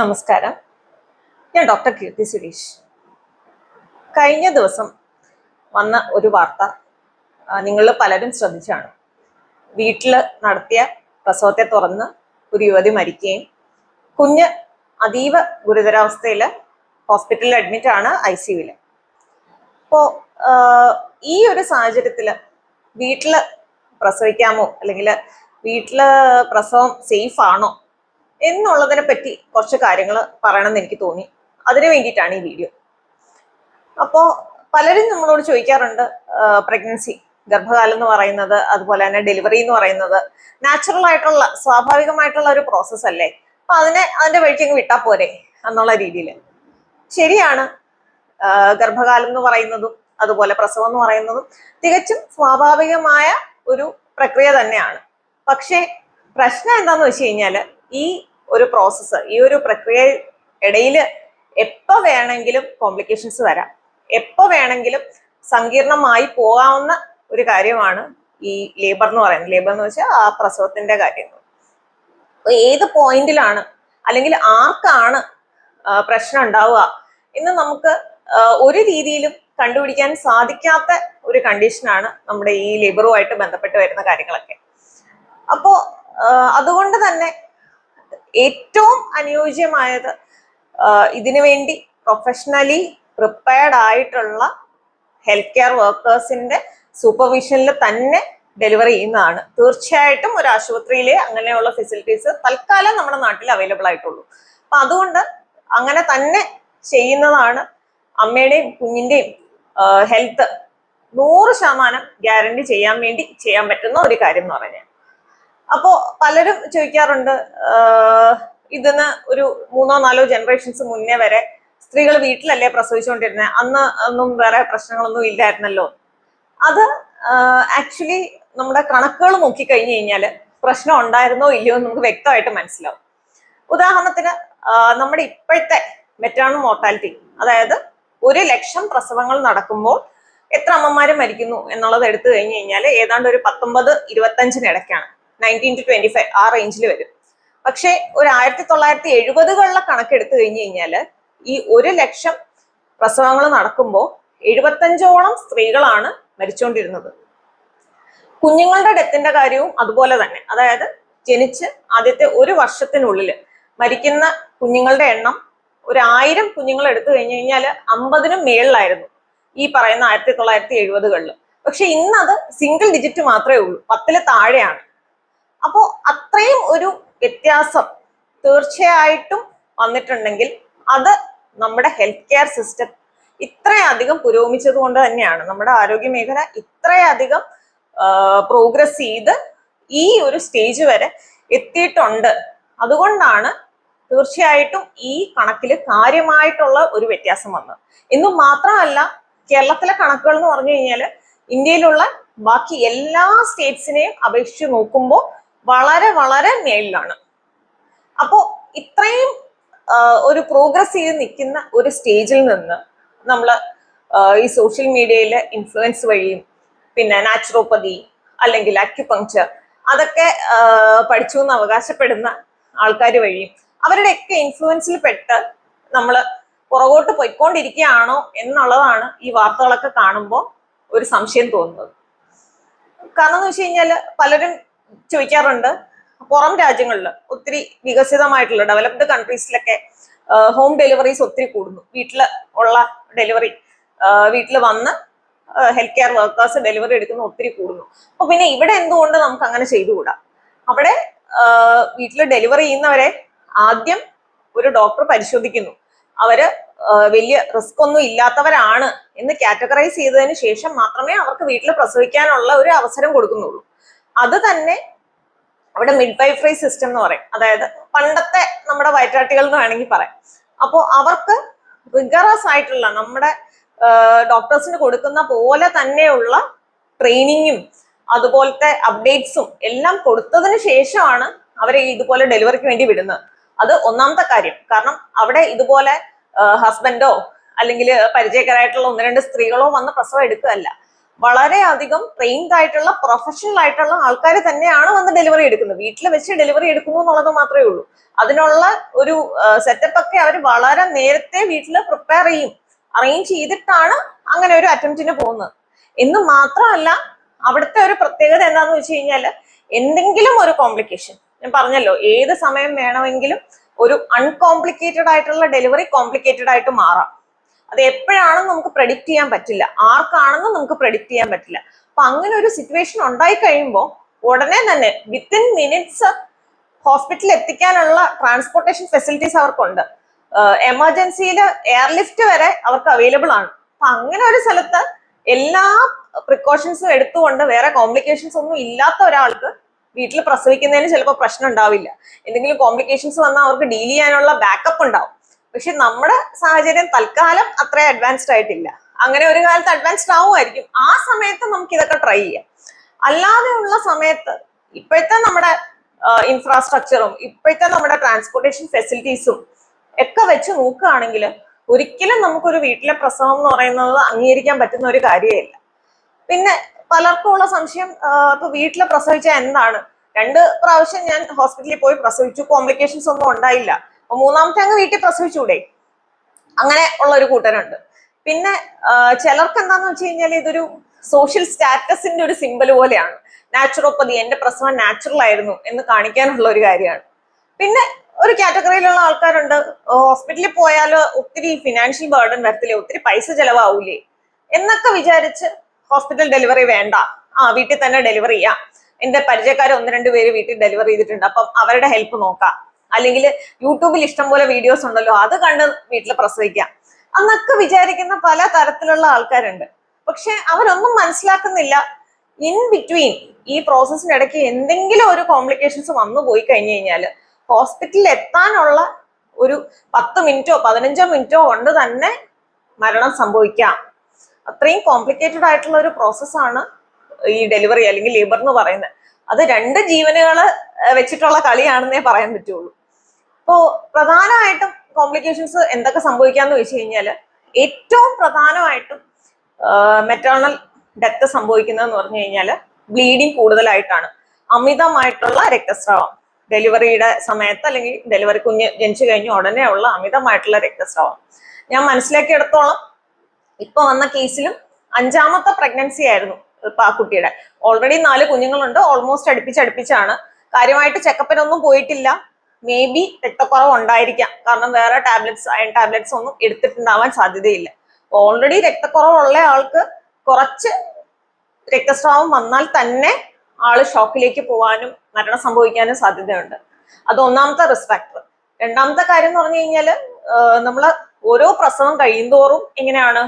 നമസ്കാരം. ഞാൻ ഡോക്ടർ കീർത്തി സുരേഷ്. കഴിഞ്ഞ ദിവസം വന്ന ഒരു വാർത്ത നിങ്ങൾ പലരും ശ്രദ്ധിച്ചാണ്. വീട്ടിൽ നടത്തിയ പ്രസവത്തെ തുറന്ന് ഒരു യുവതി മരിക്കുകയും കുഞ്ഞ് അതീവ ഗുരുതരാവസ്ഥയിൽ ഹോസ്പിറ്റലിൽ അഡ്മിറ്റ് ആണ് ഐ സിയുവിൽ അപ്പോൾ ഈ ഒരു സാഹചര്യത്തിൽ വീട്ടിൽ പ്രസവിക്കാമോ അല്ലെങ്കിൽ വീട്ടിൽ പ്രസവം സേഫ് ആണോ? എന്നുള്ളതിനെ പറ്റി കുറച്ച് കാര്യങ്ങൾ പറയണമെന്ന് എനിക്ക് തോന്നി. അതിനു വേണ്ടിയിട്ടാണ് ഈ വീഡിയോ. അപ്പോൾ പലരും നമ്മളോട് ചോദിക്കാറുണ്ട് പ്രഗ്നൻസി ഗർഭകാലം എന്ന് പറയുന്നത് അതുപോലെ തന്നെ ഡെലിവറി എന്ന് പറയുന്നത് നാച്ചുറൽ ആയിട്ടുള്ള സ്വാഭാവികമായിട്ടുള്ള ഒരു പ്രോസസ്സ് അല്ലേ? അപ്പൊ അതിനെ അതിന്റെ വഴിക്ക് അങ്ങ് വിട്ടാ പോരെ എന്നുള്ള രീതിയിൽ ശരിയാണ് ഗർഭകാലം എന്ന് പറയുന്നതും അതുപോലെ പ്രസവം എന്ന് പറയുന്നതും തികച്ചും സ്വാഭാവികമായ ഒരു പ്രക്രിയ തന്നെയാണ്. പക്ഷേ പ്രശ്നം എന്താന്ന് വെച്ച് കഴിഞ്ഞാൽ ഈ ഒരു പ്രോസസ്സ് ഈ ഒരു പ്രക്രിയ ഇടയിൽ എപ്പോൾ വേണമെങ്കിലും കോംപ്ലിക്കേഷൻസ് വരാം. എപ്പോൾ വേണമെങ്കിലും സങ്കീർണമായി പോകാവുന്ന ഒരു കാര്യമാണ് ഈ ലേബർ എന്ന് പറയുന്നത്. ലേബർ എന്ന് വെച്ചാൽ ആ പ്രസവത്തിന്റെ കാര്യം. അപ്പൊ ഏത് പോയിന്റിലാണ് അല്ലെങ്കിൽ ആർക്കാണ് പ്രശ്നം ഉണ്ടാവുക എന്ന് നമുക്ക് ഒരു രീതിയിലും കണ്ടുപിടിക്കാൻ സാധിക്കാത്ത ഒരു കണ്ടീഷനാണ് നമ്മുടെ ഈ ലേബറുമായിട്ട് ബന്ധപ്പെട്ട് വരുന്ന കാര്യങ്ങളൊക്കെ. അപ്പോൾ അതുകൊണ്ട് തന്നെ ഏറ്റവും അനുയോജ്യമായത് ഇതിനു വേണ്ടി പ്രൊഫഷണലി പ്രിപ്പയർഡ് ആയിട്ടുള്ള ഹെൽത്ത് കെയർ വർക്കേഴ്സിന്റെ സൂപ്പർവിഷനിൽ തന്നെ ഡെലിവറി ചെയ്യുന്നതാണ്. തീർച്ചയായിട്ടും ഒരു ആശുപത്രിയിലെ അങ്ങനെയുള്ള ഫെസിലിറ്റീസ് തൽക്കാലം നമ്മുടെ നാട്ടിൽ അവൈലബിൾ ആയിട്ടുള്ളൂ. അപ്പൊ അതുകൊണ്ട് അങ്ങനെ തന്നെ ചെയ്യുന്നതാണ് അമ്മയുടെയും കുഞ്ഞിന്റെയും ഹെൽത്ത് നൂറ് ശതമാനം ഗ്യാരണ്ടി ചെയ്യാൻ വേണ്ടി ചെയ്യാൻ പറ്റുന്ന ഒരു കാര്യം എന്ന് പറഞ്ഞാൽ. അപ്പോ പലരും ചോദിക്കാറുണ്ട് ഇതിന് ഒരു മൂന്നോ നാലോ ജനറേഷൻസ് മുന്നേ വരെ സ്ത്രീകൾ വീട്ടിലല്ലേ പ്രസവിച്ചുകൊണ്ടിരുന്നത് അന്ന് ഒന്നും വേറെ പ്രശ്നങ്ങളൊന്നും ഇല്ലായിരുന്നല്ലോ. അത് ആക്ച്വലി നമ്മുടെ കണക്കുകൾ നോക്കി കഴിഞ്ഞു കഴിഞ്ഞാൽ പ്രശ്നം ഉണ്ടായിരുന്നോ ഇല്ലയോ എന്ന് നമുക്ക് വ്യക്തമായിട്ട് മനസ്സിലാവും. ഉദാഹരണത്തിന് നമ്മുടെ ഇപ്പോഴത്തെ മെറ്റേണൽ മോർട്ടാലിറ്റി അതായത് ഒരു ലക്ഷം പ്രസവങ്ങൾ നടക്കുമ്പോൾ എത്ര അമ്മമാര് മരിക്കുന്നു എന്നുള്ളത് എടുത്തു കഴിഞ്ഞു കഴിഞ്ഞാൽ ഏതാണ്ട് ഒരു പത്തൊമ്പത് ഇരുപത്തഞ്ചിന് ഇടയ്ക്കാണ്. നയന്റീൻ ടു ട്വന്റി ഫൈവ് ആ റേഞ്ചിൽ വരും. പക്ഷേ ഒരു ആയിരത്തി തൊള്ളായിരത്തി എഴുപതുകളിലെ കണക്കെടുത്തു കഴിഞ്ഞു കഴിഞ്ഞാൽ ഈ ഒരു ലക്ഷം പ്രസവങ്ങൾ നടക്കുമ്പോൾ എഴുപത്തഞ്ചോളം സ്ത്രീകളാണ് മരിച്ചുകൊണ്ടിരുന്നത് കുഞ്ഞുങ്ങളുടെ ഡെത്തിന്റെ കാര്യവും അതുപോലെ തന്നെ. അതായത് ജനിച്ച് ആദ്യത്തെ ഒരു വർഷത്തിനുള്ളിൽ മരിക്കുന്ന കുഞ്ഞുങ്ങളുടെ എണ്ണം ഒരു ആയിരം കുഞ്ഞുങ്ങൾ എടുത്തു കഴിഞ്ഞു കഴിഞ്ഞാൽ അമ്പതിനും മേളിലായിരുന്നു ഈ പറയുന്ന ആയിരത്തി തൊള്ളായിരത്തി എഴുപതുകളിൽ പക്ഷെ ഇന്നത് സിംഗിൾ ഡിജിറ്റ് മാത്രമേ ഉള്ളൂ. പത്തിൽ താഴെയാണ്. അപ്പോ അത്രയും ഒരു വ്യത്യാസം തീർച്ചയായിട്ടും വന്നിട്ടുണ്ടെങ്കിൽ അത് നമ്മുടെ ഹെൽത്ത് കെയർ സിസ്റ്റം ഇത്രയധികം പുരോഗമിച്ചത് കൊണ്ട് തന്നെയാണ്. നമ്മുടെ ആരോഗ്യ മേഖല ഇത്രയധികം പ്രോഗ്രസ് ചെയ്ത് ഈ ഒരു സ്റ്റേജ് വരെ എത്തിയിട്ടുണ്ട്. അതുകൊണ്ടാണ് തീർച്ചയായിട്ടും ഈ കണക്കിൽ കാര്യമായിട്ടുള്ള ഒരു വ്യത്യാസം വന്നത്. എന്നും മാത്രമല്ല കേരളത്തിലെ കണക്കുകൾ എന്ന് പറഞ്ഞു കഴിഞ്ഞാൽ ഇന്ത്യയിലുള്ള ബാക്കി എല്ലാ സ്റ്റേറ്റ്സിനെയും അപേക്ഷിച്ച് നോക്കുമ്പോൾ വളരെ വളരെ മേളിലാണ് അപ്പോ ഇത്രയും ഒരു പ്രോഗ്രസ് ചെയ്ത് നിൽക്കുന്ന ഒരു സ്റ്റേജിൽ നിന്ന് നമ്മൾ ഈ സോഷ്യൽ മീഡിയയിലെ ഇൻഫ്ലുവൻസ് വഴിയും പിന്നെ നാച്ചുറോപ്പതി അല്ലെങ്കിൽ അക്യുപങ്ക്ചർ അതൊക്കെ പഠിച്ചു എന്ന് അവകാശപ്പെടുന്ന ആൾക്കാർ വഴിയും അവരുടെയൊക്കെ ഇൻഫ്ലുവൻസിൽ പെട്ട് നമ്മൾ പുറകോട്ട് പോയിക്കൊണ്ടിരിക്കുകയാണോ എന്നുള്ളതാണ് ഈ വാർത്തകളൊക്കെ കാണുമ്പോൾ ഒരു സംശയം തോന്നുന്നത്. കാരണം എന്ന് വെച്ച് കഴിഞ്ഞാൽ പലരും ചോദിക്കാറുണ്ട്. പുറം രാജ്യങ്ങളിൽ ഒത്തിരി വികസിതമായിട്ടുള്ള ഡെവലപ്ഡ് കൺട്രീസിലൊക്കെ ഹോം ഡെലിവറീസ് ഒത്തിരി കൂടുന്നു. വീട്ടിൽ ഉള്ള ഡെലിവറി വീട്ടിൽ വന്ന് ഹെൽത്ത് കെയർ വർക്കേഴ്സ് ഡെലിവറി എടുക്കുന്ന ഒത്തിരി കൂടുന്നു. അപ്പൊ പിന്നെ ഇവിടെ എന്തുകൊണ്ട് നമുക്ക് അങ്ങനെ ചെയ്തുകൂടാ? അവിടെ വീട്ടിൽ ഡെലിവറി ചെയ്യുന്നവരെ ആദ്യം ഒരു ഡോക്ടർ പരിശോധിക്കുന്നു. അവർ വലിയ റിസ്ക് ഒന്നും ഇല്ലാത്തവരാണ് എന്ന് കാറ്റഗറൈസ് ചെയ്തതിന് ശേഷം മാത്രമേ അവർക്ക് വീട്ടിൽ പ്രസവിക്കാനുള്ള ഒരു അവസരം കൊടുക്കുന്നുള്ളൂ. അത് തന്നെ അവിടെ മിഡ് വൈഫ്രൈ സിസ്റ്റം എന്ന് പറയും. അതായത് പണ്ടത്തെ നമ്മുടെ വയറ്റാട്ടികൾ എന്ന് വേണമെങ്കിൽ പറയാം. അപ്പോൾ അവർക്ക് റിഗറസ് ആയിട്ടുള്ള നമ്മുടെ ഡോക്ടേഴ്സിന് കൊടുക്കുന്ന പോലെ തന്നെയുള്ള ട്രെയിനിങ്ങും അതുപോലത്തെ അപ്ഡേറ്റ്സും എല്ലാം കൊടുത്തതിന് ശേഷമാണ് അവരെ ഇതുപോലെ ഡെലിവറിക്ക് വേണ്ടി വിടുന്നത്. അത് ഒന്നാമത്തെ കാര്യം. കാരണം അവിടെ ഇതുപോലെ ഹസ്ബൻഡോ അല്ലെങ്കിൽ പരിചയക്കാരായിട്ടുള്ള ഒന്ന് രണ്ട് സ്ത്രീകളോ വന്ന് പ്രസവം എടുക്കുകയല്ല. വളരെയധികം ട്രെയിൻഡ് ആയിട്ടുള്ള പ്രൊഫഷണൽ ആയിട്ടുള്ള ആൾക്കാർ തന്നെയാണ് വന്ന് ഡെലിവറി എടുക്കുന്നത്. വീട്ടിൽ വെച്ച് ഡെലിവറി എടുക്കുന്നു എന്നുള്ളത് മാത്രമേ ഉള്ളൂ. അതിനുള്ള ഒരു സെറ്റപ്പ് ഒക്കെ അവർ വളരെ നേരത്തെ വീട്ടിൽ പ്രിപ്പയർ ചെയ്യും. അറേഞ്ച് ചെയ്തിട്ടാണ് അങ്ങനെ ഒരു അറ്റംപ്റ്റിന് പോകുന്നത്. എന്ന് മാത്രമല്ല അവിടുത്തെ ഒരു പ്രത്യേകത എന്താന്ന് വെച്ച് കഴിഞ്ഞാൽ എന്തെങ്കിലും ഒരു കോംപ്ലിക്കേഷൻ ഞാൻ പറഞ്ഞല്ലോ ഏത് സമയം വേണമെങ്കിലും ഒരു അൺകോംപ്ലിക്കേറ്റഡ് ആയിട്ടുള്ള ഡെലിവറി കോംപ്ലിക്കേറ്റഡ് ആയിട്ട് മാറാം. അത് എപ്പോഴാണെന്ന് നമുക്ക് പ്രഡിക്റ്റ് ചെയ്യാൻ പറ്റില്ല. ആർക്കാണെന്ന് നമുക്ക് പ്രഡിക്റ്റ് ചെയ്യാൻ പറ്റില്ല. അപ്പൊ അങ്ങനെ ഒരു സിറ്റുവേഷൻ ഉണ്ടായി കഴിയുമ്പോൾ ഉടനെ തന്നെ വിത്തിൻ മിനിറ്റ്സ് ഹോസ്പിറ്റലിൽ എത്തിക്കാനുള്ള ട്രാൻസ്പോർട്ടേഷൻ ഫെസിലിറ്റീസ് അവർക്കുണ്ട്. എമർജൻസിയിൽ എയർലിഫ്റ്റ് വരെ അവർക്ക് അവൈലബിൾ ആണ്. അപ്പൊ അങ്ങനെ ഒരു സ്ഥലത്ത് എല്ലാ പ്രിക്കോഷൻസും എടുത്തുകൊണ്ട് വേറെ കോംപ്ലിക്കേഷൻസ് ഒന്നും ഇല്ലാത്ത ഒരാൾക്ക് വീട്ടിൽ പ്രസവിക്കുന്നതിന് ചിലപ്പോൾ പ്രശ്നം ഉണ്ടാവില്ല. എന്തെങ്കിലും കോംപ്ലിക്കേഷൻസ് വന്നാൽ അവർക്ക് ഡീൽ ചെയ്യാനുള്ള ബാക്കപ്പ് ഉണ്ടാവും. പക്ഷെ നമ്മുടെ സാഹചര്യം തൽക്കാലം അത്ര അഡ്വാൻസ്ഡ് ആയിട്ടില്ല. അങ്ങനെ ഒരു കാലത്ത് അഡ്വാൻസ്ഡ് ആവുമായിരിക്കും. ആ സമയത്ത് നമുക്ക് ഇതൊക്കെ ട്രൈ ചെയ്യാം. അല്ലാതെയുള്ള സമയത്ത് ഇപ്പോഴത്തെ നമ്മുടെ ഇൻഫ്രാസ്ട്രക്ചറും ഇപ്പോഴത്തെ നമ്മുടെ ട്രാൻസ്പോർട്ടേഷൻ ഫെസിലിറ്റീസും ഒക്കെ വെച്ച് നോക്കുകയാണെങ്കിൽ ഒരിക്കലും നമുക്കൊരു വീട്ടിലെ പ്രസവം എന്ന് പറയുന്നത് അംഗീകരിക്കാൻ പറ്റുന്ന ഒരു കാര്യമില്ല പിന്നെ പലർക്കും ഉള്ള സംശയം ഇപ്പൊ വീട്ടിൽ പ്രസവിച്ച എന്താണ്? രണ്ട് പ്രാവശ്യം ഞാൻ ഹോസ്പിറ്റലിൽ പോയി പ്രസവിച്ചു. കോംപ്ലിക്കേഷൻസ് ഒന്നും ഉണ്ടായില്ല. അപ്പൊ മൂന്നാമത്തെ അങ്ങ് വീട്ടിൽ പ്രസവിച്ചൂടെ അങ്ങനെ ഉള്ള ഒരു കൂട്ടരുണ്ട്. പിന്നെ ചിലർക്ക് എന്താന്ന് വെച്ച് കഴിഞ്ഞാൽ ഇതൊരു സോഷ്യൽ സ്റ്റാറ്റസിന്റെ ഒരു സിമ്പൽ പോലെയാണ്. നാച്ചുറോപ്പതി എന്റെ പ്രസവം നാച്ചുറൽ ആയിരുന്നു എന്ന് കാണിക്കാനുള്ള ഒരു കാര്യമാണ്. പിന്നെ ഒരു കാറ്റഗറിയിലുള്ള ആൾക്കാരുണ്ട്. ഹോസ്പിറ്റലിൽ പോയാൽ ഒത്തിരി ഫിനാൻഷ്യൽ ബേർഡൻ വരത്തില്ലേ? ഒത്തിരി പൈസ ചെലവാവൂലേ? എന്നൊക്കെ വിചാരിച്ച് ഹോസ്പിറ്റൽ ഡെലിവറി വേണ്ട. ആ വീട്ടിൽ തന്നെ ഡെലിവറി ചെയ്യാം. എന്റെ പരിചയക്കാർ ഒന്ന് രണ്ട് പേര് വീട്ടിൽ ഡെലിവറി ചെയ്തിട്ടുണ്ട്. അപ്പം അവരുടെ ഹെൽപ്പ് നോക്കാം. അല്ലെങ്കിൽ യൂട്യൂബിൽ ഇഷ്ടം പോലെ വീഡിയോസ് ഉണ്ടല്ലോ അത് കണ്ട് വീട്ടിൽ പ്രസവിക്കാം എന്നൊക്കെ വിചാരിക്കുന്ന പല തരത്തിലുള്ള ആൾക്കാരുണ്ട്. പക്ഷെ അവരൊന്നും മനസ്സിലാക്കുന്നില്ല. ഇൻ ബിറ്റ്വീൻ ഈ പ്രോസസ്സിനിടയ്ക്ക് എന്തെങ്കിലും ഒരു കോംപ്ലിക്കേഷൻസ് വന്നു പോയി കഴിഞ്ഞു കഴിഞ്ഞാൽ ഹോസ്പിറ്റലിൽ എത്താനുള്ള ഒരു പത്ത് മിനിറ്റോ പതിനഞ്ചോ മിനിറ്റോ കൊണ്ട് തന്നെ മരണം സംഭവിക്കാം. അത്രയും കോംപ്ലിക്കേറ്റഡ് ആയിട്ടുള്ള ഒരു പ്രോസസ്സാണ് ഈ ഡെലിവറി അല്ലെങ്കിൽ ലേബർ എന്ന് പറയുന്നത്. അത് രണ്ട് ജീവനുകൾ വെച്ചിട്ടുള്ള കളിയാണെന്നേ പറയാൻ പറ്റുള്ളൂ. അപ്പോൾ പ്രധാനമായിട്ടും കോംപ്ലിക്കേഷൻസ് എന്തൊക്കെ സംഭവിക്കാന്ന് വെച്ച് കഴിഞ്ഞാൽ ഏറ്റവും പ്രധാനമായിട്ടും മെറ്റേണൽ ഡെത്ത് സംഭവിക്കുന്നതെന്ന് പറഞ്ഞു കഴിഞ്ഞാൽ ബ്ലീഡിങ് കൂടുതലായിട്ടാണ്. അമിതമായിട്ടുള്ള രക്തസ്രാവം. ഡെലിവറിയുടെ സമയത്ത് അല്ലെങ്കിൽ ഡെലിവറി കുഞ്ഞ് ജനിച്ചു കഴിഞ്ഞ ഉടനെ ഉള്ള അമിതമായിട്ടുള്ള രക്തസ്രാവം. ഞാൻ മനസ്സിലാക്കിയെടുത്തോളം ഇപ്പൊ വന്ന കേസിലും അഞ്ചാമത്തെ പ്രഗ്നൻസി ആയിരുന്നു ആ കുട്ടിയുടെ. ഓൾറെഡി നാല് കുഞ്ഞുങ്ങളുണ്ട് ഓൾമോസ്റ്റ് അടുപ്പിച്ച് അടുപ്പിച്ചാണ്. കാര്യമായിട്ട് ചെക്കപ്പിനൊന്നും പോയിട്ടില്ല. മേ ബി രക്തക്കുറവ് ഉണ്ടായിരിക്കാം കാരണം വേറെ ടാബ്ലറ്റ്സ് അയൺ ടാബ്ലറ്റ്സ് ഒന്നും എടുത്തിട്ടുണ്ടാവാൻ സാധ്യതയില്ല. ഓൾറെഡി രക്തക്കുറവുള്ള ആൾക്ക് കുറച്ച് രക്തസ്രാവം വന്നാൽ തന്നെ ആൾ ഷോക്കിലേക്ക് പോവാനും മരണം സംഭവിക്കാനും സാധ്യതയുണ്ട്. അത് ഒന്നാമത്തെ റിസ്ക് ഫാക്ടർ രണ്ടാമത്തെ കാര്യം എന്ന് പറഞ്ഞു കഴിഞ്ഞാൽ നമ്മൾ ഓരോ പ്രസവം കഴിയുന്തോറും എങ്ങനെയാണ്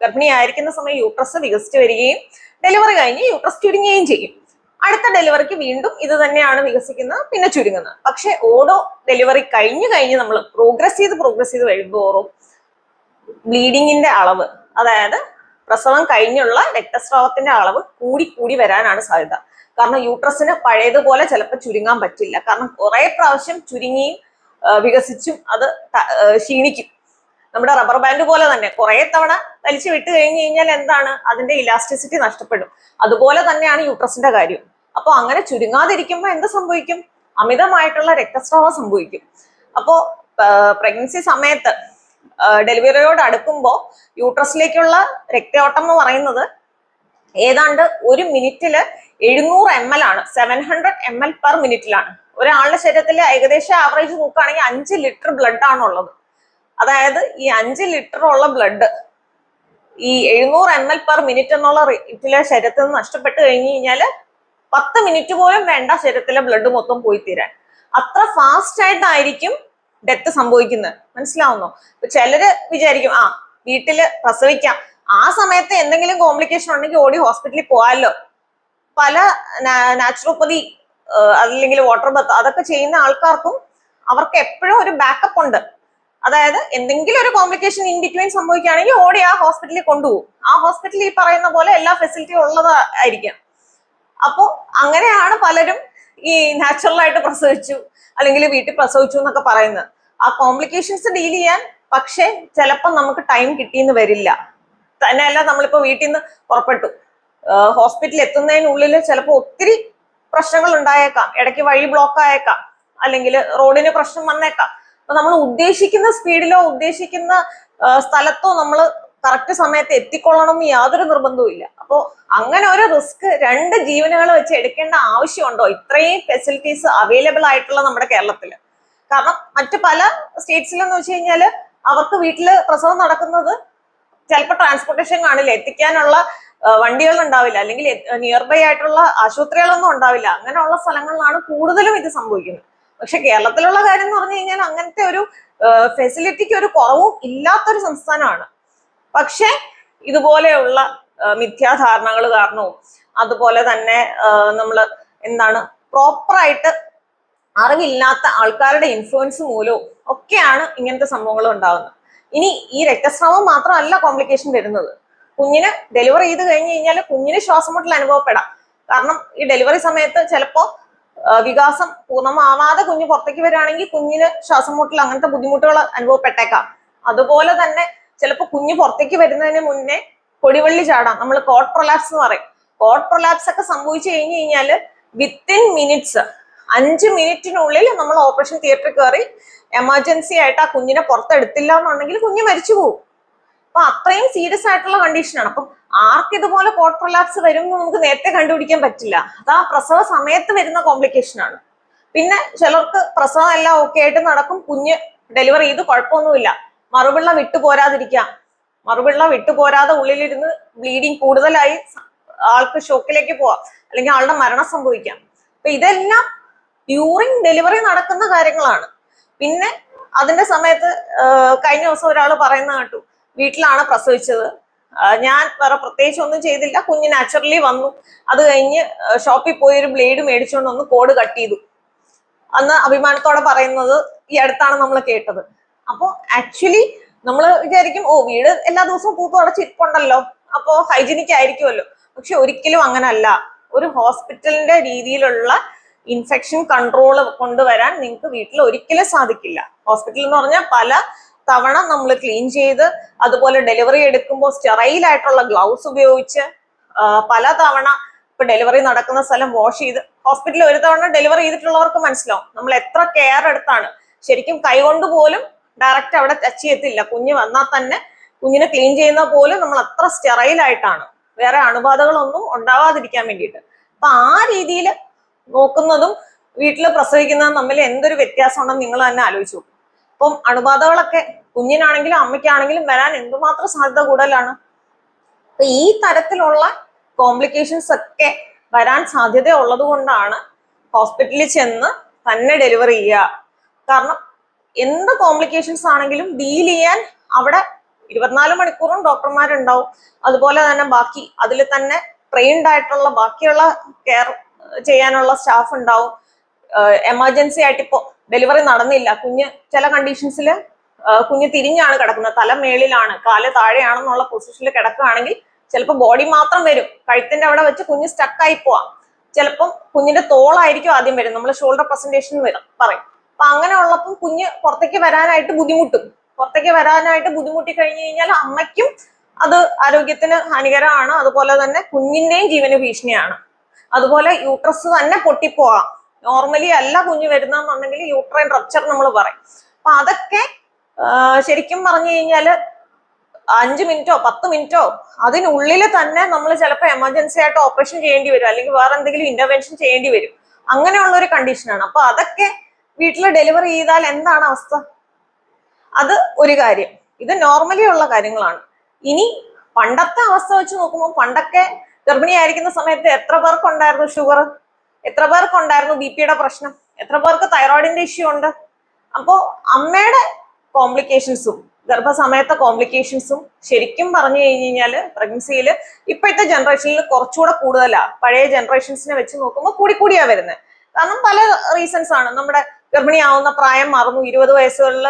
ഗർഭിണിയായിരിക്കുന്ന സമയം യൂട്രസ് വികസിച്ച് വരികയും ഡെലിവറി കഴിഞ്ഞ് യൂട്രസ് ചുരുങ്ങുകയും ചെയ്യും. അടുത്ത ഡെലിവറിക്ക് വീണ്ടും ഇത് തന്നെയാണ് വികസിക്കുന്നത് പിന്നെ ചുരുങ്ങുന്നത്. പക്ഷെ ഓരോ ഡെലിവറി കഴിഞ്ഞു കഴിഞ്ഞ് നമ്മൾ പ്രോഗ്രസ് ചെയ്ത് പ്രോഗ്രസ് ചെയ്ത് വരുമ്പോറും ബ്ലീഡിങ്ങിന്റെ അളവ് അതായത് പ്രസവം കഴിഞ്ഞുള്ള രക്തസ്രാവത്തിന്റെ അളവ് കൂടി കൂടി വരാനാണ് സാധ്യത. കാരണം യൂട്രസിന് പഴയതുപോലെ ചിലപ്പോൾ ചുരുങ്ങാൻ പറ്റില്ല. കാരണം കുറെ പ്രാവശ്യം ചുരുങ്ങിയും വികസിച്ചും അത് ക്ഷീണിക്കും. നമ്മുടെ റബ്ബർ ബാൻഡ് പോലെ തന്നെ കുറെ തവണ വലിച്ചു വിട്ട് കഴിഞ്ഞു കഴിഞ്ഞാൽ എന്താണ്? അതിന്റെ ഇലാസ്റ്റിസിറ്റി നഷ്ടപ്പെടും. അതുപോലെ തന്നെയാണ് യൂട്രസിന്റെ കാര്യം. അപ്പൊ അങ്ങനെ ചുരുങ്ങാതിരിക്കുമ്പോൾ എന്ത് സംഭവിക്കും? അമിതമായിട്ടുള്ള രക്തസ്രാവം സംഭവിക്കും. അപ്പോ പ്രഗ്നൻസി സമയത്ത് ഡെലിവറിയോട് അടുക്കുമ്പോൾ യൂട്രസിലേക്കുള്ള രക്തയോട്ടം എന്ന് പറയുന്നത് ഏതാണ്ട് ഒരു മിനിറ്റിൽ എഴുന്നൂറ് എം എൽ ആണ്. Seven hundred M L per മിനിറ്റിലാണ് ഒരാളുടെ ശരീരത്തിൽ ഏകദേശം ആവറേജ് നോക്കുകയാണെങ്കിൽ അഞ്ച് ലിറ്റർ ബ്ലഡ് ആണ് ഉള്ളത്. അതായത് ഈ അഞ്ച് ലിറ്റർ ഉള്ള ബ്ലഡ് ഈ എഴുന്നൂറ് എം എൽ പെർ മിനിറ്റ് എന്നുള്ള റേറ്റിലെ ശരീരത്തിൽ നിന്ന് നഷ്ടപ്പെട്ട് കഴിഞ്ഞു കഴിഞ്ഞാൽ പത്ത് മിനിറ്റ് പോലും വേണ്ട ശരീരത്തിലെ ബ്ലഡ് മൊത്തം പോയി തീരാൻ. അത്ര ഫാസ്റ്റ് ആയിട്ടായിരിക്കും ഡെത്ത് സംഭവിക്കുന്നത്. മനസ്സിലാവുന്നോ? ഇപ്പൊ ചിലര് വിചാരിക്കും ആ വീട്ടിൽ പ്രസവിക്കാം. ആ സമയത്ത് എന്തെങ്കിലും കോംപ്ലിക്കേഷൻ ഉണ്ടെങ്കിൽ ഓടി ഹോസ്പിറ്റലിൽ പോകാമല്ലോ. പല നാച്ചുറോപ്പതി അല്ലെങ്കിൽ വാട്ടർ ബത്ത് അതൊക്കെ ചെയ്യുന്ന ആൾക്കാർക്കും അവർക്ക് എപ്പോഴും ഒരു ബാക്കപ്പ് ഉണ്ട്. അതായത് എന്തെങ്കിലും ഒരു കോംപ്ലിക്കേഷൻ ഇൻ ബിറ്റ്വീൻ സംഭവിക്കുകയാണെങ്കിൽ ഓടി ആ ഹോസ്പിറ്റലിൽ കൊണ്ടുപോകും. ആ ഹോസ്പിറ്റലിൽ ഈ പറയുന്ന പോലെ എല്ലാ ഫെസിലിറ്റിയും ഉള്ളത് ആയിരിക്കാം അപ്പോൾ അങ്ങനെയാണ് പലരും ഈ നാച്ചുറൽ ആയിട്ട് പ്രസവിച്ചു അല്ലെങ്കിൽ വീട്ടിൽ പ്രസവിച്ചു എന്നൊക്കെ പറയുന്നത്. ആ കോംപ്ലിക്കേഷൻസ് ഡീൽ ചെയ്യാൻ പക്ഷേ ചിലപ്പോൾ നമുക്ക് ടൈം കിട്ടിയെന്ന് വരില്ല. തന്നെയല്ല നമ്മളിപ്പോൾ വീട്ടിൽ നിന്ന് പുറപ്പെട്ടു ഹോസ്പിറ്റലിൽ എത്തുന്നതിനുള്ളിൽ ചിലപ്പോൾ ഒത്തിരി പ്രശ്നങ്ങൾ ഉണ്ടായേക്കാം. ഇടയ്ക്ക് വഴി ബ്ലോക്ക് ആയേക്കാം. അല്ലെങ്കിൽ റോഡിന് പ്രശ്നം വന്നേക്കാം. അപ്പൊ നമ്മൾ ഉദ്ദേശിക്കുന്ന സ്പീഡിലോ ഉദ്ദേശിക്കുന്ന സ്ഥലത്തോ നമ്മൾ കറക്റ്റ് സമയത്ത് എത്തിക്കൊള്ളണം എന്ന് യാതൊരു നിർബന്ധവും ഇല്ല. അപ്പോൾ അങ്ങനെ ഒരു റിസ്ക് രണ്ട് ജീവനുകൾ വെച്ച് എടുക്കേണ്ട ആവശ്യമുണ്ടോ? ഇത്രയും ഫെസിലിറ്റീസ് അവൈലബിൾ ആയിട്ടുള്ള നമ്മുടെ കേരളത്തിൽ കാരണം മറ്റു പല സ്റ്റേറ്റ്സിലെന്ന് വെച്ച് കഴിഞ്ഞാൽ അവർക്ക് വീട്ടിൽ പ്രസവം നടക്കുന്നത് ചിലപ്പോൾ ട്രാൻസ്പോർട്ടേഷൻ കാണില്ല. എത്തിക്കാനുള്ള വണ്ടികൾ ഉണ്ടാവില്ല. അല്ലെങ്കിൽ നിയർ ബൈ ആയിട്ടുള്ള ആശുപത്രികളൊന്നും ഉണ്ടാവില്ല. അങ്ങനെയുള്ള സ്ഥലങ്ങളിലാണ് കൂടുതലും ഇത് സംഭവിക്കുന്നത്. പക്ഷെ കേരളത്തിലുള്ള കാര്യം എന്ന് പറഞ്ഞു കഴിഞ്ഞാൽ അങ്ങനത്തെ ഒരു ഫെസിലിറ്റിക്ക് ഒരു കുറവും ഇല്ലാത്തൊരു സംസ്ഥാനമാണ്. പക്ഷെ ഇതുപോലെയുള്ള മിഥ്യാധാരണകൾ കാരണവും അതുപോലെ തന്നെ നമ്മൾ എന്താണ് പ്രോപ്പറായിട്ട് അറിവില്ലാത്ത ആൾക്കാരുടെ ഇൻഫ്ലുവൻസ് മൂലവും ഒക്കെയാണ് ഇങ്ങനത്തെ സംഭവങ്ങൾ ഉണ്ടാകുന്നത് ഇനി ഈ രക്തസ്രാവം മാത്രമല്ല കോംപ്ലിക്കേഷൻ വരുന്നത്. കുഞ്ഞിന് ഡെലിവറി ചെയ്ത് കഴിഞ്ഞ് കഴിഞ്ഞാൽ കുഞ്ഞിന് ശ്വാസം മുട്ടൽ അനുഭവപ്പെടാം. കാരണം ഈ ഡെലിവറി സമയത്ത് ചിലപ്പോൾ വികാസം പൂർണമാവാതെ കുഞ്ഞ് പുറത്തേക്ക് വരികയാണെങ്കിൽ കുഞ്ഞിന് ശ്വാസം മുട്ടൽ അങ്ങനത്തെ ബുദ്ധിമുട്ടുകൾ അനുഭവപ്പെട്ടേക്കാം. അതുപോലെ തന്നെ ചിലപ്പോൾ കുഞ്ഞ് പുറത്തേക്ക് വരുന്നതിന് മുന്നേ കൊടിവള്ളി ചാടാം. നമ്മൾ കോട്ട് പ്രൊലാപ്സ് എന്ന് പറയും. കോട്ട് പ്രൊലാപ്സ് ഒക്കെ സംഭവിച്ചു കഴിഞ്ഞു കഴിഞ്ഞാൽ വിത്തിൻ മിനിറ്റ്സ് അഞ്ച് മിനിറ്റിനുള്ളിൽ നമ്മൾ ഓപ്പറേഷൻ തിയേറ്ററിൽ കയറി എമർജൻസി ആയിട്ട് ആ കുഞ്ഞിനെ പുറത്തെടുത്തില്ല എന്നുണ്ടെങ്കിൽ കുഞ്ഞ് മരിച്ചു പോകും. അപ്പൊ അത്രയും സീരിയസ് ആയിട്ടുള്ള കണ്ടീഷനാണ് അപ്പം ആർക്ക് ഇതുപോലെ കോട്ട് പ്രൊലാപ്സ് വരും എന്ന് നമുക്ക് നേരത്തെ കണ്ടുപിടിക്കാൻ പറ്റില്ല. അത് ആ പ്രസവ സമയത്ത് വരുന്ന കോംപ്ലിക്കേഷൻ ആണ്. പിന്നെ ചിലർക്ക് പ്രസവം എല്ലാം ഓക്കെ ആയിട്ട് നടക്കും. കുഞ്ഞ് ഡെലിവറി ചെയ്ത് കുഴപ്പമൊന്നുമില്ല. മറുപിള്ള വിട്ടു പോരാതിരിക്കാം. മറുപിള്ള വിട്ടു പോരാതെ ഉള്ളിലിരുന്ന് ബ്ലീഡിങ് കൂടുതലായി ആൾക്ക് ഷോക്കിലേക്ക് പോവാം. അല്ലെങ്കിൽ ആളുടെ മരണം സംഭവിക്കാം. അപ്പൊ ഇതെല്ലാം ഡ്യൂറിങ് ഡെലിവറി നടക്കുന്ന കാര്യങ്ങളാണ്. പിന്നെ അതിന്റെ സമയത്ത് കഴിഞ്ഞ ദിവസം ഒരാൾ പറയുന്ന കേട്ടു. വീട്ടിലാണ് പ്രസവിച്ചത്. ഞാൻ വേറെ പ്രത്യേകിച്ച് ഒന്നും ചെയ്തില്ല. കുഞ്ഞ് നാച്ചുറലി വന്നു. അത് കഴിഞ്ഞ് ഷോപ്പിൽ പോയി ഒരു ബ്ലേഡ് മേടിച്ചുകൊണ്ട് ഒന്ന് കോഡ് കട്ട് ചെയ്തു. അന്ന് അഭിമാനത്തോടെ പറയുന്നത് ഈ അടുത്താണ് നമ്മൾ കേട്ടത്. അപ്പോൾ ആക്ച്വലി നമ്മൾ വിചാരിക്കും ഓ വീട് എല്ലാ ദിവസവും പൂത്തു അടച്ചിരിപ്പുണ്ടല്ലോ അപ്പോ ഹൈജീനിക് ആയിരിക്കുമല്ലോ. പക്ഷെ ഒരിക്കലും അങ്ങനല്ല. ഒരു ഹോസ്പിറ്റലിന്റെ രീതിയിലുള്ള ഇൻഫെക്ഷൻ കൺട്രോൾ കൊണ്ടുവരാൻ നിങ്ങൾക്ക് വീട്ടിൽ ഒരിക്കലും സാധിക്കില്ല. ഹോസ്പിറ്റൽ എന്ന് പറഞ്ഞാൽ പല തവണ നമ്മൾ ക്ലീൻ ചെയ്ത് അതുപോലെ ഡെലിവറി എടുക്കുമ്പോൾ സ്റ്റെറൈൽ ആയിട്ടുള്ള ഗ്ലൗസ് ഉപയോഗിച്ച് പല തവണ ഇപ്പൊ ഡെലിവറി നടക്കുന്ന സ്ഥലം വാഷ് ചെയ്ത് ഹോസ്പിറ്റലിൽ ഒരു തവണ ഡെലിവറി ചെയ്തിട്ടുള്ളവർക്ക് മനസ്സിലാവും. നമ്മൾ എത്ര കെയർ എടുത്താണ്. ശരിക്കും കൈകൊണ്ട് പോലും ഡയറക്റ്റ് അവിടെ ടച്ച് ചെയ്യത്തില്ല. കുഞ്ഞ് വന്നാൽ തന്നെ കുഞ്ഞിനെ ക്ലീൻ ചെയ്യുന്ന പോലും നമ്മൾ അത്ര സ്റ്റെറൈൽ ആയിട്ടാണ്. വേറെ അണുബാധകളൊന്നും ഉണ്ടാവാതിരിക്കാൻ വേണ്ടിയിട്ട്. അപ്പൊ ആ രീതിയിൽ നോക്കുന്നതും വീട്ടിൽ പ്രസവിക്കുന്നതും തമ്മിൽ എന്തൊരു വ്യത്യാസം ഉണ്ടെന്ന് നിങ്ങൾ തന്നെ ആലോചിച്ചു അപ്പം അണുബാധകളൊക്കെ കുഞ്ഞിനാണെങ്കിലും അമ്മയ്ക്കാണെങ്കിലും വരാൻ എന്തുമാത്രം സാധ്യത കൂടുതലാണ്? അപ്പൊ ഈ തരത്തിലുള്ള കോംപ്ലിക്കേഷൻസ് ഒക്കെ വരാൻ സാധ്യത ഉള്ളത് കൊണ്ടാണ് ഹോസ്പിറ്റലിൽ ചെന്ന് തന്നെ ഡെലിവറി ചെയ്യുക. കാരണം എന്ത് കോംപ്ലിക്കേഷൻസ് ആണെങ്കിലും ഡീൽ ചെയ്യാൻ അവിടെ ഇരുപത്തിനാല് മണിക്കൂറും ഡോക്ടർമാരുണ്ടാവും. അതുപോലെ തന്നെ ബാക്കി അതിൽ തന്നെ ട്രെയിൻഡ് ആയിട്ടുള്ള ബാക്കിയുള്ള കെയർ ചെയ്യാനുള്ള സ്റ്റാഫ് ഉണ്ടാവും. എമർജൻസി ആയിട്ട് ഇപ്പോൾ ഡെലിവറി നടന്നില്ല. കുഞ്ഞ് ചില കണ്ടീഷൻസിൽ കുഞ്ഞ് തിരിഞ്ഞാണ് കിടക്കുന്നത്. തല മേളിലാണ് കാൽ താഴെയാണെന്നുള്ള പൊസിഷനിൽ കിടക്കുകയാണെങ്കിൽ ചിലപ്പോൾ ബോഡി മാത്രം വരും. കഴുത്തിന്റെ അവിടെ വെച്ച് കുഞ്ഞ് സ്റ്റക്കായി പോവാം. ചിലപ്പം കുഞ്ഞിന്റെ തോളായിരിക്കും ആദ്യം വരും നമ്മൾ ഷോൾഡർ പ്രസന്റേഷൻ വരും പറയും. അപ്പൊ അങ്ങനെ ഉള്ളപ്പം കുഞ്ഞ് പുറത്തേക്ക് വരാനായിട്ട് ബുദ്ധിമുട്ടും. പുറത്തേക്ക് വരാനായിട്ട് ബുദ്ധിമുട്ടി കഴിഞ്ഞു കഴിഞ്ഞാൽ അമ്മയ്ക്കും അത് ആരോഗ്യത്തിന് ഹാനികരമാണ്. അതുപോലെ തന്നെ കുഞ്ഞിന്റെയും ജീവന് ഭീഷണിയാണ്. അതുപോലെ യൂട്രസ് തന്നെ പൊട്ടിപ്പോവാം നോർമലി അല്ല കുഞ്ഞ് വരുന്നതെന്നുണ്ടെങ്കിൽ യൂട്രൈൻ റപ്ചർ നമ്മൾ പറയും. അപ്പൊ അതൊക്കെ ശരിക്കും പറഞ്ഞു കഴിഞ്ഞാൽ അഞ്ച് മിനിറ്റോ പത്ത് മിനിറ്റോ അതിനുള്ളിൽ തന്നെ നമ്മൾ ചിലപ്പോൾ എമർജൻസി ആയിട്ട് ഓപ്പറേഷൻ ചെയ്യേണ്ടി വരും. അല്ലെങ്കിൽ വേറെ എന്തെങ്കിലും ഇന്റർവെൻഷൻ ചെയ്യേണ്ടി വരും. അങ്ങനെയുള്ള ഒരു കണ്ടീഷനാണ് അപ്പൊ അതൊക്കെ വീട്ടിൽ ഡെലിവറി ചെയ്താൽ എന്താണ് അവസ്ഥ? അത് ഒരു കാര്യം. ഇത് നോർമലി ഉള്ള കാര്യങ്ങളാണ്. ഇനി പണ്ടത്തെ അവസ്ഥ വെച്ച് നോക്കുമ്പോൾ പണ്ടൊക്കെ ഗർഭിണിയായിരിക്കുന്ന സമയത്ത് എത്ര പേർക്കുണ്ടായിരുന്നു ഷുഗർ എത്ര പേർക്കുണ്ടായിരുന്നു ബി പിയുടെ പ്രശ്നം? എത്ര പേർക്ക് തൈറോയിഡിന്റെ ഇഷ്യൂ ഉണ്ട്? അപ്പോൾ അമ്മയുടെ കോംപ്ലിക്കേഷൻസും ഗർഭസമയത്തെ കോംപ്ലിക്കേഷൻസും ശരിക്കും പറഞ്ഞു കഴിഞ്ഞു കഴിഞ്ഞാൽ പ്രഗ്നൻസിയിൽ ഇപ്പോഴത്തെ ജനറേഷനിൽ കുറച്ചുകൂടെ കൂടുതലാണ് പഴയ ജനറേഷൻസിനെ വെച്ച് നോക്കുമ്പോൾ കൂടി കൂടിയാ വരുന്നത് കാരണം പല റീസൺസ് ആണ്. നമ്മുടെ ഗർഭിണിയാവുന്ന പ്രായം മറന്നു. ഇരുപത് വയസ്സുകളിൽ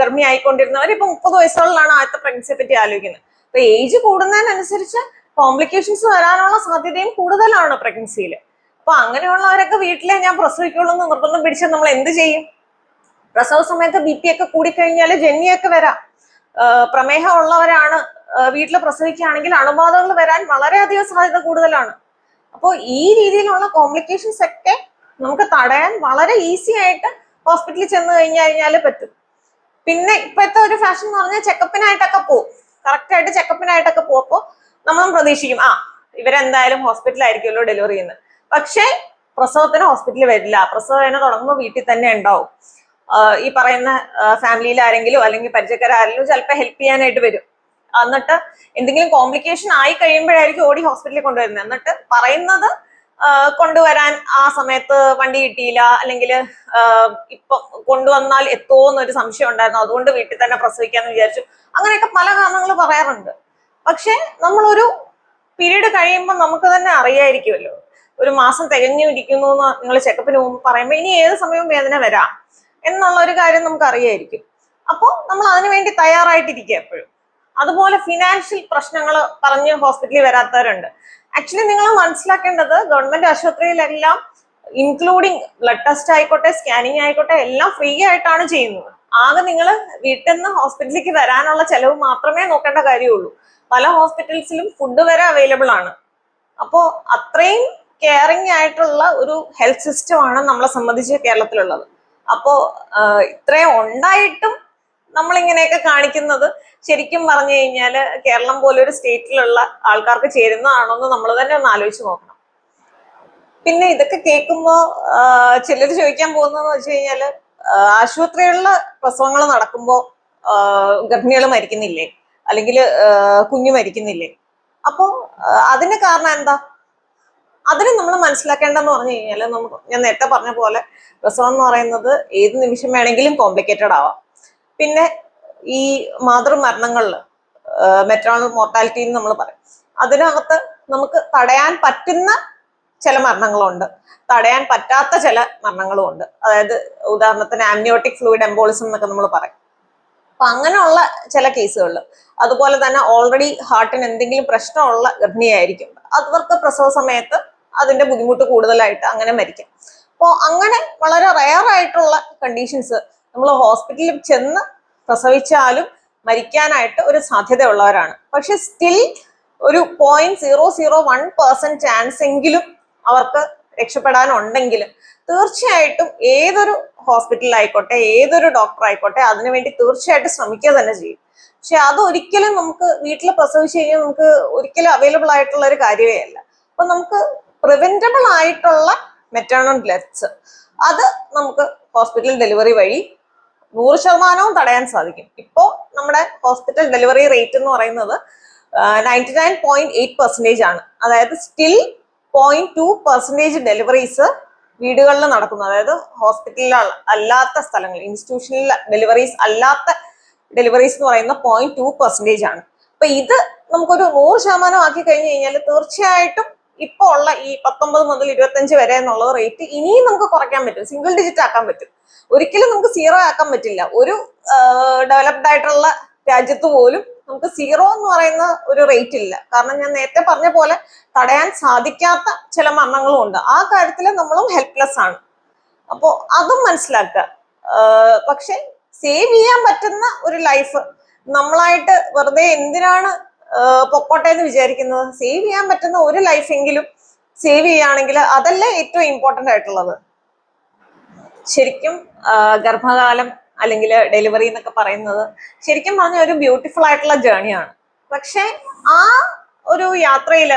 ഗർഭിണി ആയിക്കൊണ്ടിരുന്നവർ ഇപ്പൊ മുപ്പത് വയസ്സുകളിലാണ് ആദ്യത്തെ പ്രഗ്നൻസിയെ പറ്റി ആലോചിക്കുന്നത്. അപ്പൊ ഏജ് കൂടുന്നതിനനുസരിച്ച് കോംപ്ലിക്കേഷൻസ് വരാനുള്ള സാധ്യതയും കൂടുതലാണ് പ്രഗ്നൻസിയിൽ അപ്പൊ അങ്ങനെയുള്ളവരൊക്കെ വീട്ടിലെ ഞാൻ പ്രസവിക്കുള്ളൂ എന്ന് നിർബന്ധം പിടിച്ചാൽ നമ്മൾ എന്ത് ചെയ്യും? പ്രസവ സമയത്ത് ബി പി ഒക്കെ കൂടിക്കഴിഞ്ഞാൽ ജന്യൊക്കെ വരാം. പ്രമേഹം ഉള്ളവരാണ് വീട്ടിൽ പ്രസവിക്കുകയാണെങ്കിൽ അണുബാധകൾ വരാൻ വളരെയധികം സാധ്യത കൂടുതലാണ്. അപ്പോൾ ഈ രീതിയിലുള്ള കോംപ്ലിക്കേഷൻസ് ഒക്കെ നമുക്ക് തടയാൻ വളരെ ഈസി ആയിട്ട് ഹോസ്പിറ്റലിൽ ചെന്ന് കഴിഞ്ഞു കഴിഞ്ഞാൽ പറ്റും. പിന്നെ ഇപ്പോഴത്തെ ഒരു ഫാഷൻ എന്ന് പറഞ്ഞാൽ ചെക്കപ്പിനായിട്ടൊക്കെ പോകും കറക്റ്റ് ആയിട്ട് ചെക്കപ്പിനായിട്ടൊക്കെ പോകുമ്പോൾ നമ്മളും പ്രതീക്ഷിക്കും ആ ഇവരെന്തായാലും ഹോസ്പിറ്റലായിരിക്കുമല്ലോ ഡെലിവറി ചെയ്യുന്നത് പക്ഷേ പ്രസവത്തിന് ഹോസ്പിറ്റലിൽ വരില്ല. പ്രസവ തുടങ്ങുമ്പോൾ വീട്ടിൽ തന്നെ ഉണ്ടാവും. ഈ പറയുന്ന ഫാമിലിയിൽ ആരെങ്കിലും അല്ലെങ്കിൽ പരിചയക്കാരെങ്കിലും ചിലപ്പോൾ ഹെൽപ്പ് ചെയ്യാനായിട്ട് വരും. എന്നിട്ട് എന്തെങ്കിലും കോംപ്ലിക്കേഷൻ ആയി കഴിയുമ്പോഴായിരിക്കും ഓടി ഹോസ്പിറ്റലിൽ കൊണ്ടുവരുന്നത്. എന്നിട്ട് പറയുന്നത് കൊണ്ടുവരാൻ ആ സമയത്ത് വണ്ടി കിട്ടിയില്ല. അല്ലെങ്കിൽ ഇപ്പൊ കൊണ്ടുവന്നാൽ എത്തുമോ എന്നൊരു സംശയം ഉണ്ടായിരുന്നു. അതുകൊണ്ട് വീട്ടിൽ തന്നെ പ്രസവിക്കാന്ന് വിചാരിച്ചു. അങ്ങനെയൊക്കെ പല കാരണങ്ങൾ പറയാറുണ്ട്. പക്ഷെ നമ്മളൊരു പീരീഡ് കഴിയുമ്പോൾ നമുക്ക് തന്നെ അറിയായിരിക്കുമല്ലോ. ഒരു മാസം തികഞ്ഞു ഇരിക്കുന്നു എന്ന് നിങ്ങൾ ചെക്കപ്പിന് പോകുമ്പോൾ പറയുമ്പോൾ ഇനി ഏത് സമയവും വേദന വരാം എന്നുള്ള ഒരു കാര്യം നമുക്ക് അറിയായിരിക്കും. അപ്പോൾ നമ്മൾ അതിനു വേണ്ടി തയ്യാറായിട്ടിരിക്കുക എപ്പോഴും. അതുപോലെ ഫിനാൻഷ്യൽ പ്രശ്നങ്ങൾ പറഞ്ഞ് ഹോസ്പിറ്റലിൽ വരാത്തവരുണ്ട്. ആക്ച്വലി നിങ്ങൾ മനസ്സിലാക്കേണ്ടത് ഗവൺമെന്റ് ആശുപത്രിയിലെല്ലാം ഇൻക്ലൂഡിങ് ബ്ലഡ് ടെസ്റ്റ് ആയിക്കോട്ടെ സ്കാനിങ് ആയിക്കോട്ടെ എല്ലാം ഫ്രീ ആയിട്ടാണ് ചെയ്യുന്നത്. ആകെ നിങ്ങൾ വീട്ടിൽ നിന്ന് ഹോസ്പിറ്റലിലേക്ക് വരാനുള്ള ചെലവ് മാത്രമേ നോക്കേണ്ട കാര്യമുള്ളൂ. പല ഹോസ്പിറ്റൽസിലും ഫുഡ് വരെ അവൈലബിൾ ആണ്. അപ്പോൾ അത്രയും കെയറിങ് ആയിട്ടുള്ള ഒരു ഹെൽത്ത് സിസ്റ്റം ആണ് നമ്മളെ സംബന്ധിച്ച് കേരളത്തിലുള്ളത്. അപ്പോൾ ഇത്രയും ഉണ്ടായിട്ടും നമ്മളിങ്ങനെയൊക്കെ കാണിക്കുന്നത് ശരിക്കും പറഞ്ഞു കഴിഞ്ഞാൽ കേരളം പോലൊരു സ്റ്റേറ്റിലുള്ള ആൾക്കാർക്ക് ചേരുന്നതാണോ എന്ന് നമ്മൾ തന്നെ ഒന്ന് ആലോചിച്ച് നോക്കണം. പിന്നെ ഇതൊക്കെ കേൾക്കുമ്പോൾ ചിലർ ചോദിക്കാൻ പോകുന്നതെന്ന് വെച്ച് കഴിഞ്ഞാൽ ആശുപത്രികളിലെ പ്രസവങ്ങൾ നടക്കുമ്പോൾ ഗർഭിണികൾ മരിക്കുന്നില്ലേ? അല്ലെങ്കിൽ കുഞ്ഞു മരിക്കുന്നില്ലേ? അപ്പോൾ അതിന് കാരണം എന്താ? അതിന് നമ്മൾ മനസ്സിലാക്കേണ്ടതെന്ന് പറഞ്ഞു കഴിഞ്ഞാൽ നമുക്ക് ഞാൻ നേരത്തെ പറഞ്ഞ പോലെ പ്രസവം എന്ന് പറയുന്നത് ഏത് നിമിഷം വേണമെങ്കിലും കോംപ്ലിക്കേറ്റഡ് ആവാം. പിന്നെ ഈ മാതൃമരണങ്ങളിൽ മെറ്ററോണൽ മോർട്ടാലിറ്റി എന്ന് നമ്മൾ പറയും. അതിനകത്ത് നമുക്ക് തടയാൻ പറ്റുന്ന ചില മരണങ്ങളുണ്ട്. തടയാൻ പറ്റാത്ത ചില മരണങ്ങളും ഉണ്ട് അതായത് ഉദാഹരണത്തിന് ആംനിയോട്ടിക് ഫ്ലൂയിഡ് എംബോളിസം എന്നൊക്കെ നമ്മൾ പറയും. അപ്പൊ അങ്ങനെയുള്ള ചില കേസുകളിൽ അതുപോലെ തന്നെ ഓൾറെഡി ഹാർട്ടിന് എന്തെങ്കിലും പ്രശ്നമുള്ള ഗർഭിണിയായിരിക്കും. അവർക്ക് പ്രസവ സമയത്ത് അതിന്റെ ബുദ്ധിമുട്ട് കൂടുതലായിട്ട് അങ്ങനെ മരിക്കും. അപ്പോൾ അങ്ങനെ വളരെ റയർ ആയിട്ടുള്ള കണ്ടീഷൻസ് നമ്മൾ ഹോസ്പിറ്റലിൽ ചെന്ന് പ്രസവിച്ചാലും മരിക്കാനായിട്ട് ഒരു സാധ്യതയുള്ളവരാണ്. പക്ഷെ സ്റ്റിൽ ഒരു point zero zero one percent chance എങ്കിലും അവർക്ക് രക്ഷപ്പെടാനുണ്ടെങ്കിൽ തീർച്ചയായിട്ടും ഏതൊരു ഹോസ്പിറ്റലിലായിക്കോട്ടെ ഏതൊരു ഡോക്ടർ ആയിക്കോട്ടെ അതിനുവേണ്ടി തീർച്ചയായിട്ടും ശ്രമിക്കുക തന്നെ ചെയ്യും. പക്ഷെ അത് ഒരിക്കലും നമുക്ക് വീട്ടിൽ പ്രസവിച്ചു കഴിഞ്ഞാൽ നമുക്ക് ഒരിക്കലും അവൈലബിൾ ആയിട്ടുള്ള ഒരു കാര്യമേ അല്ല. അപ്പൊ നമുക്ക് പ്രിവെന്റബിൾ ആയിട്ടുള്ള മെറ്റേണൽ ഡെത്ത്സ് അത് നമുക്ക് ഹോസ്പിറ്റൽ ഡെലിവറി വഴി നൂറ് ശതമാനവും തടയാൻ സാധിക്കും. ഇപ്പോൾ നമ്മുടെ ഹോസ്പിറ്റൽ ഡെലിവറി റേറ്റ് എന്ന് പറയുന്നത് ninety nine point eight percentage ആണ്. അതായത് still point two percentage deliveries വീടുകളിൽ നടക്കുന്നു. അതായത് ഹോസ്പിറ്റലിൽ അല്ലാത്ത സ്ഥലങ്ങൾ ഇൻസ്റ്റിറ്റ്യൂഷനിൽ ഡെലിവറീസ് അല്ലാത്ത ഡെലിവറീസ് എന്ന് പറയുന്ന പോയിന്റ് ടു പെർസെന്റേജ് ആണ്. അപ്പൊ ഇത് നമുക്കൊരു നൂറ് ശതമാനം ആക്കി കഴിഞ്ഞു കഴിഞ്ഞാൽ തീർച്ചയായിട്ടും ഇപ്പോൾ ഉള്ള ഈ പത്തൊമ്പത് മുതൽ ഇരുപത്തഞ്ച് വരെ എന്നുള്ള റേറ്റ് ഇനിയും നമുക്ക് കുറയ്ക്കാൻ പറ്റും. സിംഗിൾ ഡിജിറ്റ് ആക്കാൻ പറ്റും. ഒരിക്കലും നമുക്ക് സീറോ ആക്കാൻ പറ്റില്ല. ഒരു ഡെവലപ്ഡ് ആയിട്ടുള്ള രാജ്യത്ത് പോലും നമുക്ക് സീറോ എന്ന് പറയുന്ന ഒരു റേറ്റ് ഇല്ല. കാരണം ഞാൻ നേരത്തെ പറഞ്ഞ പോലെ തടയാൻ സാധിക്കാത്ത ചില മരണങ്ങളും ഉണ്ട്. ആ കാര്യത്തിൽ നമ്മളും ഹെൽപ്ലെസ് ആണ്. അപ്പോൾ അതും മനസ്സിലാക്കുക. പക്ഷെ സേവ് ചെയ്യാൻ പറ്റുന്ന ഒരു ലൈഫ് നമ്മളായിട്ട് വെറുതെ എന്തിനാണ് പൊക്കോട്ടെ എന്ന് വിചാരിക്കുന്നത് സേവ് ചെയ്യാൻ പറ്റുന്ന ഒരു ലൈഫെങ്കിലും സേവ് ചെയ്യുകയാണെങ്കിൽ അതല്ലേ ഏറ്റവും ഇമ്പോർട്ടന്റ് ആയിട്ടുള്ളത്. ശരിക്കും ഗർഭകാലം അല്ലെങ്കിൽ ഡെലിവറി എന്നൊക്കെ പറയുന്നത് ശരിക്കും പറഞ്ഞ ഒരു ബ്യൂട്ടിഫുൾ ആയിട്ടുള്ള ജേണിയാണ് പക്ഷെ ആ ഒരു യാത്രയിൽ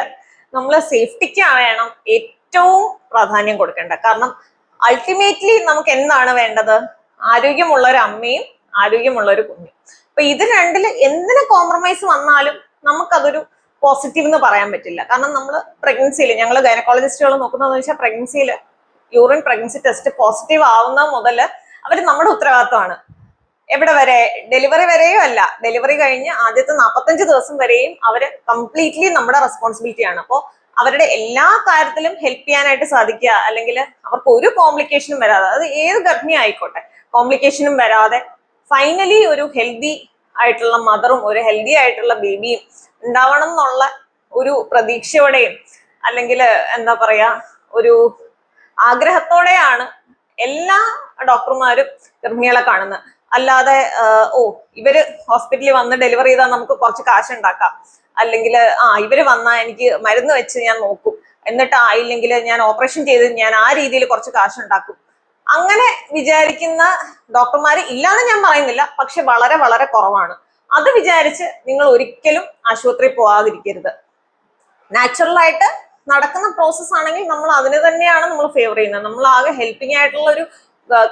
നമ്മൾ സേഫ്റ്റിക്ക് വേണം ഏറ്റവും പ്രാധാന്യം കൊടുക്കേണ്ടത്. കാരണം അൾട്ടിമേറ്റ്ലി നമുക്ക് എന്താണ് വേണ്ടത്? ആരോഗ്യമുള്ള ഒരു അമ്മയും ആരോഗ്യമുള്ള ഒരു കുഞ്ഞും. അപ്പൊ ഇത് രണ്ടിൽ എന്തിന് കോംപ്രമൈസ് വന്നാലും നമുക്കതൊരു പോസിറ്റീവ് എന്ന് പറയാൻ പറ്റില്ല. കാരണം നമ്മൾ പ്രഗ്നൻസിയിൽ ഞങ്ങൾ ഗൈനക്കോളജിസ്റ്റുകൾ നോക്കുന്നതെന്ന് വെച്ചാൽ പ്രഗ്നൻസിയിൽ യൂറിൻ പ്രഗ്നൻസി ടെസ്റ്റ് പോസിറ്റീവ് ആവുന്ന മുതൽ അവർ നമ്മുടെ ഉത്തരവാദിത്തമാണ് എവിടെ വരെ? ഡെലിവറി വരെയും അല്ല. ഡെലിവറി കഴിഞ്ഞ് ആദ്യത്തെ നാൽപ്പത്തഞ്ച് ദിവസം വരെയും അവർ കംപ്ലീറ്റ്ലി നമ്മുടെ റെസ്പോൺസിബിലിറ്റിയാണ് അപ്പോൾ അവരുടെ എല്ലാ കാര്യത്തിലും ഹെൽപ്പ് ചെയ്യാനായിട്ട് സാധിക്കുക അല്ലെങ്കിൽ അവർക്ക് ഒരു കോംപ്ലിക്കേഷനും വരാതെ അത് ഏത് ഗർഭിണി ആയിക്കോട്ടെ കോംപ്ലിക്കേഷനും വരാതെ ഫൈനലി ഒരു ഹെൽത്തി ആയിട്ടുള്ള മദറും ഒരു ഹെൽത്തി ആയിട്ടുള്ള ബേബിയും ഉണ്ടാവണം എന്നുള്ള ഒരു പ്രതീക്ഷയോടെയും അല്ലെങ്കിൽ എന്താ പറയാ ഒരു ആഗ്രഹത്തോടെയാണ് എല്ലാ ഡോക്ടർമാരും ഗർഭിണികളെ കാണുന്നത്. അല്ലാതെ ഓ ഇവർ ഹോസ്പിറ്റലിൽ വന്ന് ഡെലിവറി ചെയ്താൽ നമുക്ക് കുറച്ച് കാശ് ഉണ്ടാക്കാം അല്ലെങ്കിൽ ആ ഇവർ വന്നാൽ എനിക്ക് മരുന്ന് വെച്ച് ഞാൻ നോക്കും. എന്നിട്ട് ആയില്ലെങ്കിൽ ഞാൻ ഓപ്പറേഷൻ ചെയ്ത് ഞാൻ ആ രീതിയിൽ കുറച്ച് കാശ് ഉണ്ടാക്കും അങ്ങനെ വിചാരിക്കുന്ന ഡോക്ടർമാർ ഇല്ലാന്ന് ഞാൻ പറയുന്നില്ല പക്ഷെ വളരെ വളരെ കുറവാണ്. അത് വിചാരിച്ച് നിങ്ങൾ ഒരിക്കലും ആശുപത്രി പോകാതിരിക്കരുത് നാച്ചുറൽ ആയിട്ട് നടക്കുന്ന പ്രോസസ് ആണെങ്കിൽ നമ്മൾ അതിനെ തന്നെയാണ് നമ്മൾ ഫേവർ ചെയ്യുന്നത്. നമ്മൾ ആകെ ഹെൽപ്പിംഗ് ആയിട്ടുള്ള ഒരു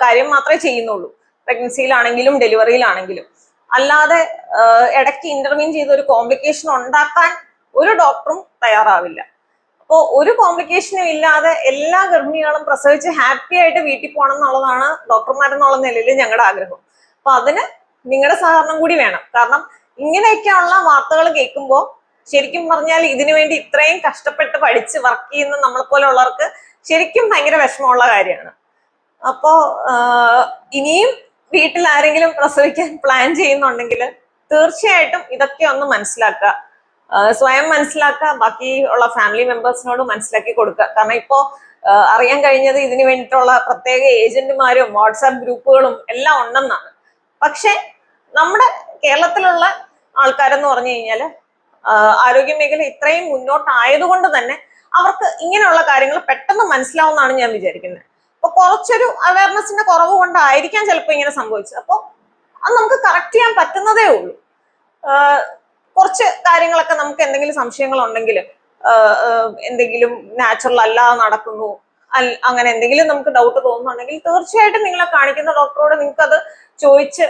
കാര്യം മാത്രമേ ചെയ്യുന്നുള്ളൂ. പ്രഗ്നൻസിയിലാണെങ്കിലും ഡെലിവറിയിലാണെങ്കിലും അല്ലാതെ ഇടയ്ക്ക് ഇന്റർവ്യൂ ചെയ്ത് ഒരു കോംപ്ലിക്കേഷൻ ഉണ്ടാക്കാൻ ഒരു ഡോക്ടറും തയ്യാറാവില്ല. അപ്പോൾ ഒരു കോംപ്ലിക്കേഷനും ഇല്ലാതെ എല്ലാ ഗർഭിണികളും പ്രസവിച്ച് ഹാപ്പി ആയിട്ട് വീട്ടിൽ പോകണം എന്നുള്ളതാണ് ഡോക്ടർമാരെന്നുള്ള നിലയിൽ ഞങ്ങളുടെ ആഗ്രഹം. അപ്പൊ അതിന് നിങ്ങളുടെ സഹകരണം കൂടി വേണം. കാരണം ഇങ്ങനെയൊക്കെയുള്ള വാർത്തകൾ കേൾക്കുമ്പോൾ ശരിക്കും പറഞ്ഞാൽ ഇതിനു വേണ്ടി ഇത്രയും കഷ്ടപ്പെട്ട് പഠിച്ച് വർക്ക് ചെയ്യുന്ന നമ്മളെ പോലെയുള്ളവർക്ക് ശരിക്കും ഭയങ്കര വിഷമമുള്ള കാര്യമാണ്. അപ്പോ ഇനിയും വീട്ടിൽ ആരെങ്കിലും പ്രസവിക്കാൻ പ്ലാൻ ചെയ്യുന്നുണ്ടെങ്കിൽ തീർച്ചയായിട്ടും ഇതൊക്കെ ഒന്ന് മനസ്സിലാക്കുക. സ്വയം മനസ്സിലാക്കുക ബാക്കി ഉള്ള ഫാമിലി മെമ്പേഴ്സിനോട് മനസ്സിലാക്കി കൊടുക്കുക കാരണം ഇപ്പോ അറിയാൻ കഴിഞ്ഞത് ഇതിനു വേണ്ടിയിട്ടുള്ള പ്രത്യേക ഏജന്റുമാരും വാട്സാപ്പ് ഗ്രൂപ്പുകളും എല്ലാം ഉണ്ടെന്നാണ്. പക്ഷെ നമ്മുടെ കേരളത്തിലുള്ള ആൾക്കാരെന്ന് പറഞ്ഞു കഴിഞ്ഞാൽ ആരോഗ്യ മേഖല ഇത്രയും മുന്നോട്ടായതുകൊണ്ട് തന്നെ അവർക്ക് ഇങ്ങനെയുള്ള കാര്യങ്ങൾ പെട്ടെന്ന് മനസ്സിലാവുമെന്നാണ് ഞാൻ വിചാരിക്കുന്നത് അപ്പൊ കുറച്ചൊരു അവയർനെസിന്റെ കുറവ് കൊണ്ടായിരിക്കാം ചിലപ്പോൾ ഇങ്ങനെ സംഭവിച്ചത്. അപ്പോൾ അത് നമുക്ക് കറക്റ്റ് ചെയ്യാൻ പറ്റുന്നതേ ഉള്ളൂ. കുറച്ച് കാര്യങ്ങളൊക്കെ നമുക്ക് എന്തെങ്കിലും സംശയങ്ങൾ ഉണ്ടെങ്കിൽ എന്തെങ്കിലും നാച്ചുറൽ അല്ലാതെ നടക്കുന്നു അങ്ങനെ എന്തെങ്കിലും നമുക്ക് ഡൗട്ട് തോന്നുന്നുണ്ടെങ്കിൽ തീർച്ചയായിട്ടും നിങ്ങളെ കാണിക്കുന്ന ഡോക്ടറോട് നിങ്ങൾക്ക് അത് ചോദിച്ച്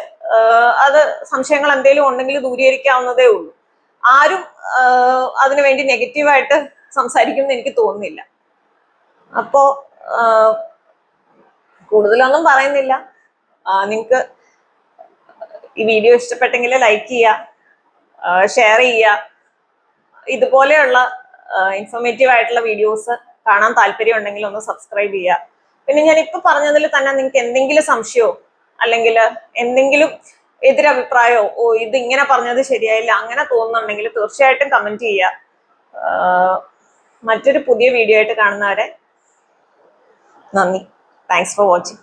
അത് സംശയങ്ങൾ എന്തെങ്കിലും ഉണ്ടെങ്കിൽ ദൂരീകരിക്കാവുന്നതേ ഉള്ളൂ. ആരും അതിനുവേണ്ടി അതിനു വേണ്ടി നെഗറ്റീവായിട്ട് സംസാരിക്കുമെന്ന് എനിക്ക് തോന്നുന്നില്ല. അപ്പോ കൂടുതലൊന്നും പറയുന്നില്ല. നിങ്ങൾക്ക് ഈ വീഡിയോ ഇഷ്ടപ്പെട്ടെങ്കിൽ ലൈക്ക് ചെയ്യുക. ഷെയർ ചെയ്യുക. ഇതുപോലെയുള്ള ഇൻഫോർമേറ്റീവ് ആയിട്ടുള്ള വീഡിയോസ് കാണാൻ താല്പര്യം ഉണ്ടെങ്കിൽ ഒന്ന് സബ്സ്ക്രൈബ് ചെയ്യുക. പിന്നെ ഞാൻ ഇപ്പൊ പറഞ്ഞതിൽ തന്നെ നിങ്ങൾക്ക് എന്തെങ്കിലും സംശയമോ അല്ലെങ്കിൽ എന്തെങ്കിലും എതിരഭിപ്രായമോ? ഓ ഇത് ഇങ്ങനെ പറഞ്ഞത് ശരിയായില്ല അങ്ങനെ തോന്നുന്നുണ്ടെങ്കിൽ തീർച്ചയായിട്ടും കമന്റ് ചെയ്യുക. മറ്റൊരു പുതിയ വീഡിയോ ആയിട്ട് കാണുന്നവരെ നന്ദി. Thanks for watching